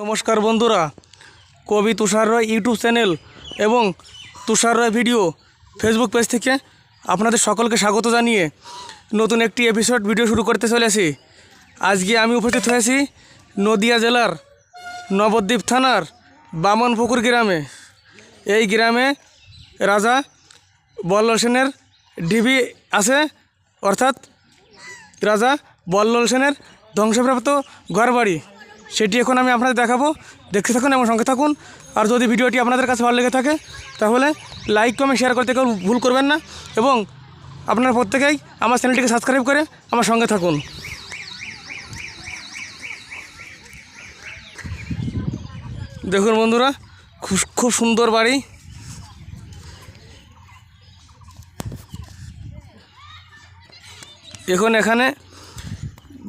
নমস্কার বন্ধুরা, কবি তুষার রয় ইউটিউব চ্যানেল এবং Tushar Roy video Facebook page থেকে আপনাদের সকলকে স্বাগত জানিয়ে নতুন একটি এপিসোড ভিডিও শুরু করতে চলেছি আজকে আমি উপস্থিত হয়েছি নদিয়া জেলার নবদ্বীপ থানার বামনপুকুর গ্রামে। এই গ্রামে রাজা বল্লল সেনের ডিবি আছে, অর্থাৎ রাজা বল্লল সেনের ধ্বংসপ্রাপ্ত ঘরবাড়ি। সেটি এখন আমি আপনাদের দেখাবো। দেখতে থাকুন এবং সঙ্গে থাকুন। আর যদি ভিডিওটি আপনাদের কাছে ভালো লেগে থাকে, তাহলে লাইক কমেন্ট শেয়ার করতে কেউ ভুল করবেন না। এবং আপনারা প্রত্যেকেই আমার চ্যানেলটিকে সাবস্ক্রাইব করে আমার সঙ্গে থাকুন। দেখুন বন্ধুরা খুব খুব সুন্দর বাড়ি। এখন এখানে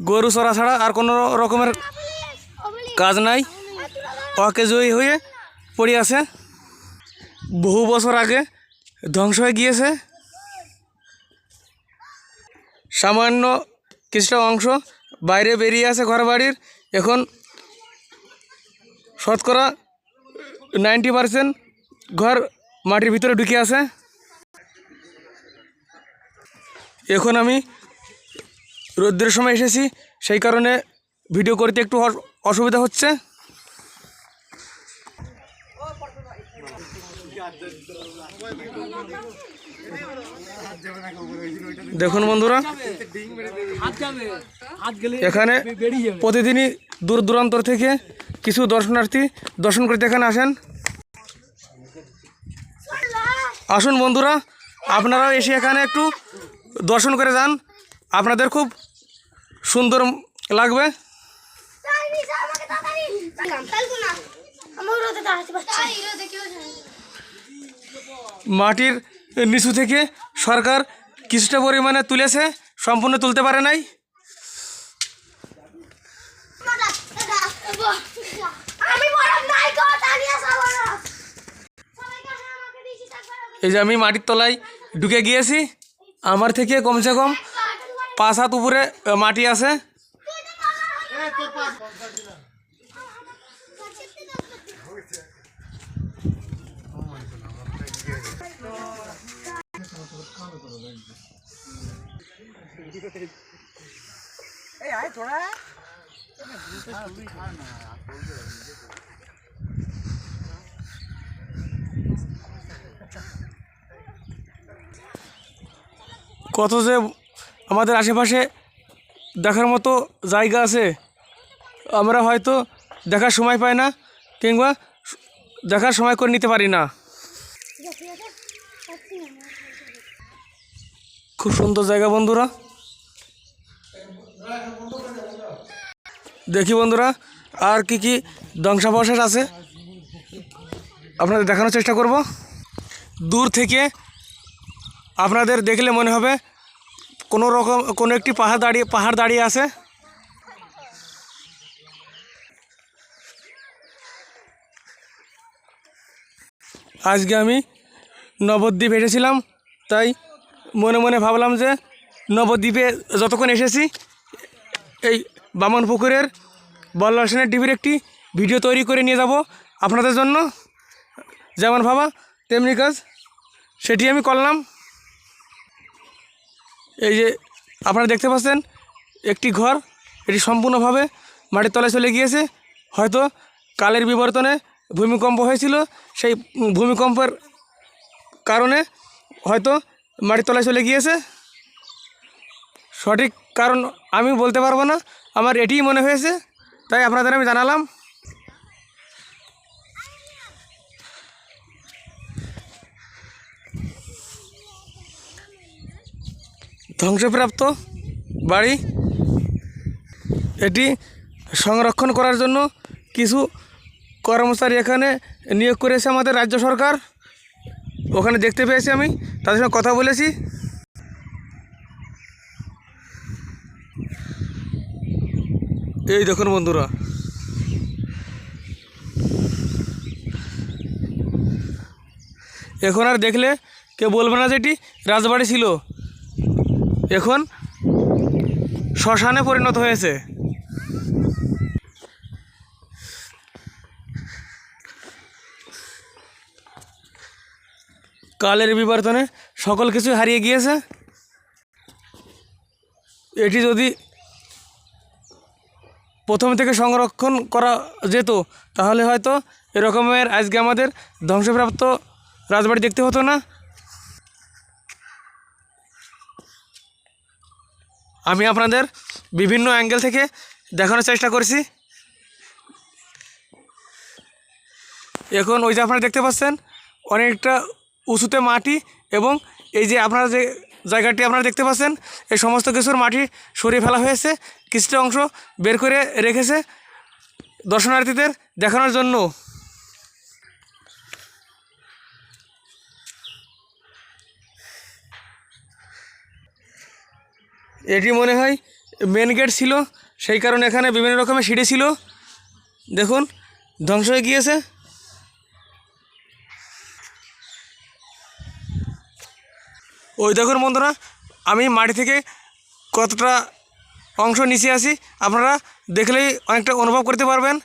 গরু চড়া ছাড়া আর কোনো রকমের কাজ নাই। অকেজয়ী হয়ে পড়ে আছে। বহু বছর আগে ধ্বংস হয়ে গিয়েছে। সামান্য কিছুটা অংশ বাইরে বেরিয়ে আছে ঘর বাড়ির এখন শতকরা নাইনটি পারসেন্ট ঘর মাটির ভিতরে ঢুকে আছে। এখন আমি রোদ্রের সময় এসেছি, সেই কারণে ভিডিও করতে একটু অসুবিধা হচ্ছে? দেখুন বন্ধুরা, এখানে প্রতিদিনই দূর দূরান্তর থেকে কিছু দর্শনার্থী দর্শন করতে এখানে আসেন। আসুন বন্ধুরা আপনারাও এসে এখানে একটু দর্শন করে যান। আপনাদের খুব সুন্দর লাগবে। মাটির নিচু থেকে সরকার কিছুটা পরিমাণে তুলেছে সম্পূর্ণ তুলতে পারে নাই। এই যে আমি মাটির তলায় ঢুকে গিয়েছি আমার থেকে কমসে কম পাঁচ হাত উপরে মাটি আছে। কত যে আমাদের আশেপাশে দেখার মতো জায়গা আছে। আমরা হয়তো দেখার সময় পাই না, কিংবা দেখার সময় করে নিতে পারি না। খুব সুন্দর জায়গা বন্ধুরা। দেখি বন্ধুরা, আর কি কি ধ্বংসাবশেষ আছে? আপনাদের দেখানোর চেষ্টা করব। দূর থেকে আপনাদের দেখলে মনে হবে কোনো রকম কোনো একটি পাহাড় দাঁড়িয়ে পাহাড় দাঁড়িয়ে আছে। আজকে আমি নবদ্বীপ এসেছিলাম, তাই মনে মনে ভাবলাম যে নবদ্বীপে যতক্ষণ এসেছি, এই বামন পুকুরের বল্লাল সেনের টিভির একটি ভিডিও তৈরি করে নিয়ে যাব আপনাদের জন্য। যেমন ভাবা, তেমনি কাজ সেটি আমি করলাম। এই যে আপনারা দেখতে পাচ্ছেন, একটি ঘর, এটি সম্পূর্ণভাবে মাটির তলায় চলে গিয়েছে। হয়তো কালের বিবর্তনে ভূমিকম্প হয়েছিল, সেই ভূমিকম্পের কারণে হয়তো মাটির তলায় চলে গিয়েছে। সঠিক কারণ আমি বলতে পারব না, আমার এটিই মনে হয়েছে, তাই আপনাদের আমি জানালাম। ধ্বংসপ্রাপ্ত বাড়ি, এটি সংরক্ষণ করার জন্য কিছু কর্মচারী এখানে নিয়োগ করেছে আমাদের রাজ্য সরকার। ওখানে দেখতে পেয়েছি আমি। তাদের সঙ্গে কথা বলেছি। এই দেখুন বন্ধুরা। এখন আর দেখলে কেউ বলবে না যেটি রাজবাড়ি ছিল। এখন শ্মশানে পরিণত হয়েছে। কালের বিবর্তনে সকল কিছু হারিয়ে গিয়েছে। এটি যদি প্রথম থেকে সংরক্ষণ করা যেত, তাহলে হয়তো এরকমের আজকে আমাদের ধ্বংসপ্রাপ্ত রাজবাড়ি দেখতে হতো না। আমি আপনাদের বিভিন্ন অ্যাঙ্গেল থেকে দেখানোর চেষ্টা করছি। এখন ওই যে আপনারা দেখতে পাচ্ছেন, অনেকটা উঁচুতে মাটি এবং এই যে আপনারা যে জায়গাটি আপনারা দেখতে পাচ্ছেন, এই সমস্ত কিছুর মাটি সরিয়ে ফেলা হয়েছে। কিছুটা অংশ বের করে রেখেছে দর্শনার্থীদের দেখানোর জন্য। এটি মনে হয় মেন গেট ছিল, সেই কারণে এখানে বিভিন্ন রকমের সিঁড়ি ছিল। দেখুন, ধ্বংস হয়ে গিয়েছে। ওই দেখুন বন্ধুরা, আমি মাটি থেকে কতটা অংশ নিচে আসি আপনারা দেখলেই অনেকটা অনুভব করতে পারবেন।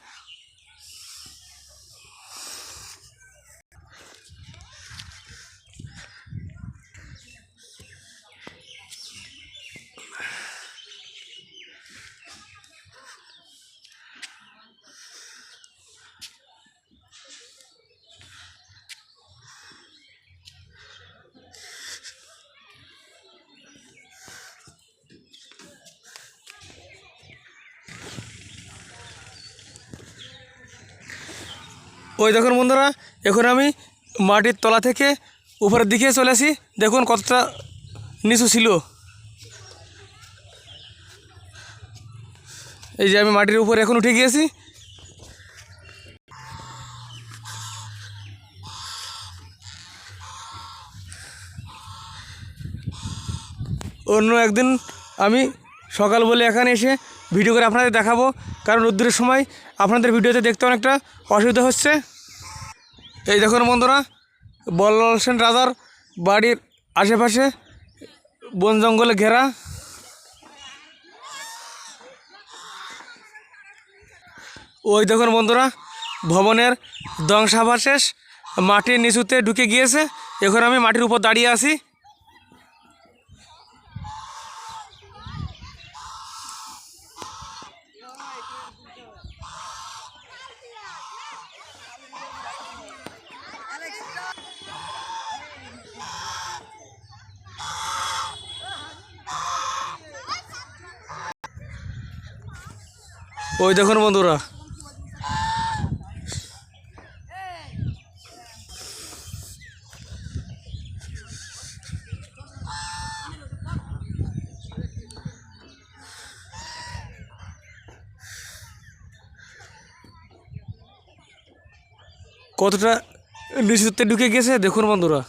ওই দেখুন বন্ধুরা, এখন আমি মাটির তলা থেকে উপরের দিকে চলে আসি। দেখুন কতটা নিচু ছিল। এই যে আমি মাটির উপরে এখন উঠে গিয়েছি অন্য একদিন আমি সকাল বলে এখানে এসে ভিডিও করে আপনাদের দেখাবো। কারণ রোদ্দুরের সময় আপনাদের ভিডিওতে দেখতে অনেকটা অসুবিধা হচ্ছে। এই দেখুন বন্ধুরা, বল্লাল সেন রাজার বাড়ির আশেপাশে বন জঙ্গলে ঘেরা। ওই দেখুন বন্ধুরা, ভবনের ধ্বংসাবশেষ মাটির নিচুতে ঢুকে গিয়েছে। এখন আমি মাটির উপর দাঁড়িয়ে আছি। ওই দেখুন বন্ধুরা। কতটা নিচুতে ঢুকে গেছে? দেখুন বন্ধুরা।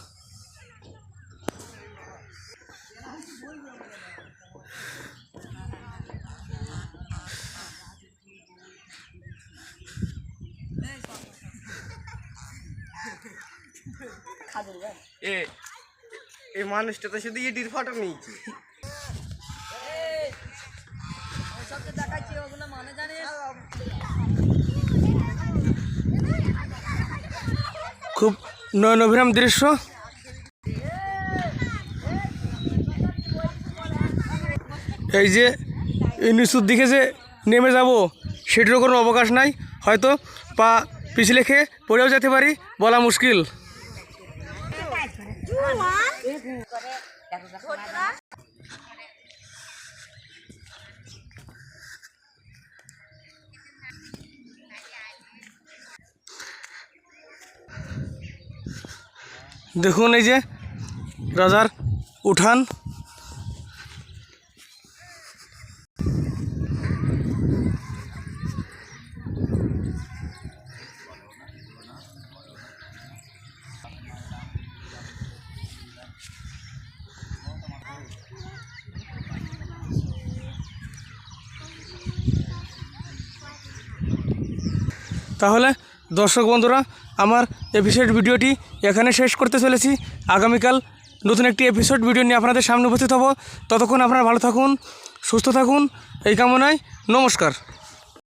এ এই মানুষটা তো শুধু ইডির ফটো নিয়েছে। খুব নয়নভিরাম দৃশ্য। এই যে নিচুর দিকে যে নেমে যাব, সেটিরও কোনো অবকাশ নাই। হয়তো পা পিছলে খেয়ে পড়েও যেতে পারি, বলা মুশকিল। দেখুন এই যে রাজার উঠান তাহলে দর্শক বন্ধুরা, আমার এপিসোড ভিডিওটি এখানে শেষ করতে চলেছি। আগামীকাল নতুন একটি এপিসোড ভিডিও নিয়ে আপনাদের সামনে উপস্থিত হব। ততক্ষণ আপনারা ভালো থাকুন, সুস্থ থাকুন, এই কামনায় নমস্কার।